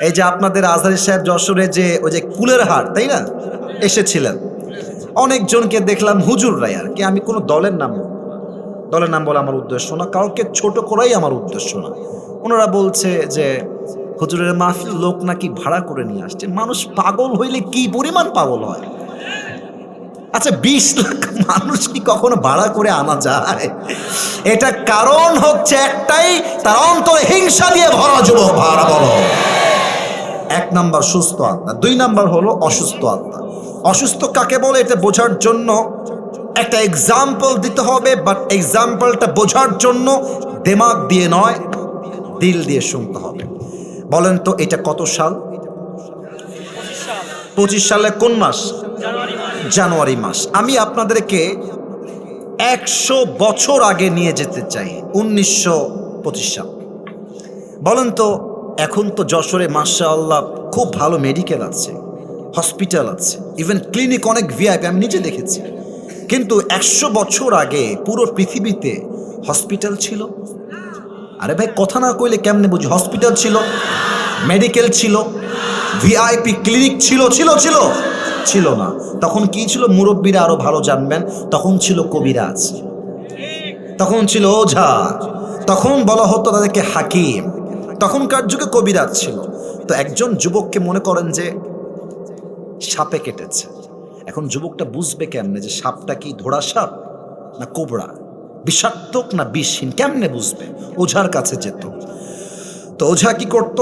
এই যে আপনাদের আজহারি সাহেব যশোরে যে ওই যে কুলের হাট, তাই না? এসেছিলেন। অনেকজনকে দেখলাম হুজুর হুজুররাই আর কি। আমি কোনো দলের নাম দলের নাম বলা আমার উদ্দেশ্য না, কাউকে ছোট করাই আমার উদ্দেশ্য না। ওনারা বলছে যে, হুজুরের মাহফিল লোক নাকি ভাড়া করে নিয়ে আসছে। মানুষ পাগল হইলে কি পরিমাণ পাগল হয়? আচ্ছা বিশ লাখ মানুষ কি কখনো ভাড়া করে আনা যায়? এটা কারণ হচ্ছে একটাই, তার অন্তরে হিংসা দিয়ে ভরা যুবক, ভাড়া বলো। এক নাম্বার সুস্থ আত্মা, দুই নাম্বার হলো অসুস্থ আত্মা। অসুস্থ কাকে বলে? এটা বোঝার জন্য একটা এক্সাম্পল দিতে হবে বাট এক্সাম্পলটা বোঝার জন্য দেমাগ দিয়ে নয়, দিল দিয়ে শুনতে হবে। বলেন তো, এটা কত সাল? পঁচিশ সালে কোন মাস? জানুয়ারি মাস। আমি আপনাদেরকে একশো বছর আগে নিয়ে যেতে চাই, উনিশশো পঁচিশ সাল। বলেন তো এখন তো যশোরে মাসা আল্লাহ খুব ভালো মেডিকেল আছে, হসপিটাল আছে ইভেন ক্লিনিক অনেক ভিআইপি আমি নিজে দেখেছি। কিন্তু একশো বছর আগে পুরো পৃথিবীতে হসপিটাল ছিল। আরে ভাই, কথা না কইলে কেমনে বুঝি? হসপিটাল ছিল, মেডিকেল ছিল ভিআইপি ক্লিনিক ছিল ছিল ছিল ছিল না। তখন কি ছিল? মুরব্বীরা আরও ভালো জানবেন। তখন ছিল কবিরাজ। তখন ছিল ওঝা। তখন বলা হতো তাদেরকে হাকিম। তখনকার যুগে কবিরাজ ছিল। তো একজন যুবককে মনে করেন যে সাপে কেটেছে। এখন যুবকটা বুঝবে কেমনে যে সাপটা কি ধোড়া সাপ না কোবরা? বিষাক্তক না বিষহীন, কেমনে বুঝবে? ওঝার কাছে যেত। তো ওঝা কি করত?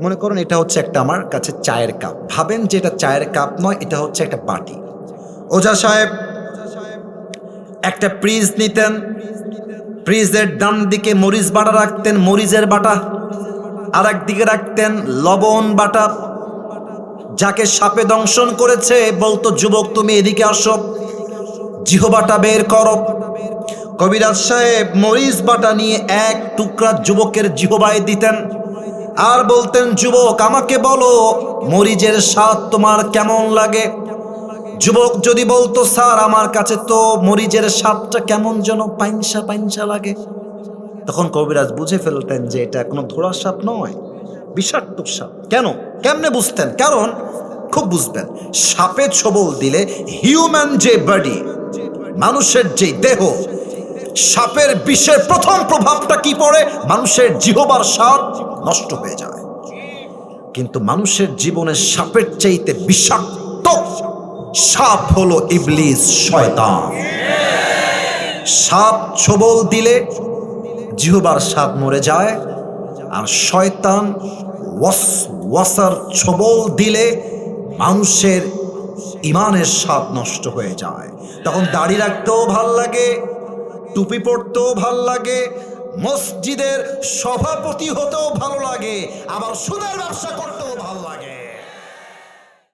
মনে করেন এটা হচ্ছে একটা আমার কাছে চায়ের কাপ। ভাবেন যে এটা চায়ের কাপ নয়, এটা হচ্ছে একটা বাটি। ওঝা সাহেব একটা প্রিজ নিতেন। প্রিজের ডান দিকে মরিচ বাটা রাখতেন, মরিচের বাটা। আর একদিকে রাখতেন লবণ বাটা। যাকে সাপে দংশন করেছে, বলতো, যুবক, তুমি এদিকে আসো। জিহবাটা বের করো। কবিরাজ সাহেব মরিচ বাটা নিয়ে এক টুকরা যুবকের জিহবায় দিতেন আর বলতেন, যুবক, আমাকে বলো, মরিচের স্বাদ তোমার কেমন লাগে? যুবক যদি বলতো, স্যার, আমার কাছে তো মরিচের স্বাদটা কেমন যেন পাইনসা পাইনসা লাগে। তখন কবিরাজ বুঝে ফেলতেন যে এটা কোনো ধোড়া সাপ নয়, বিষাক্ত সাপ কেন? কেমনে বুঝতেন? কারণ খুব বুঝবেন সাপে ছবল দিলে হিউম্যান যে বডি মানুষের যে দেহ, সাপের বিষের প্রথম প্রভাবটা কি পড়ে? মানুষের জিহবার স্বাদ নষ্ট হয়ে যায়। কিন্তু মানুষের জীবনে সাপের চাইতে বিষাক্ত সাপ হলো ইবলিস শয়তান। সাপ ছবল দিলে জিহবার স্বাদ মরে যায়, আর শয়তান ওয়াস, ওয়াসার ছবল দিলে মানুষের ইমানের স্বাদ নষ্ট হয়ে যায়। তখন দাড়ি রাখতেও ভালো লাগে, টুপি পরতেও ভালো লাগে, মসজিদের সভাপতি হতেও ভালো লাগে, আবার সুদের ব্যবসা করতেও ভালো লাগে।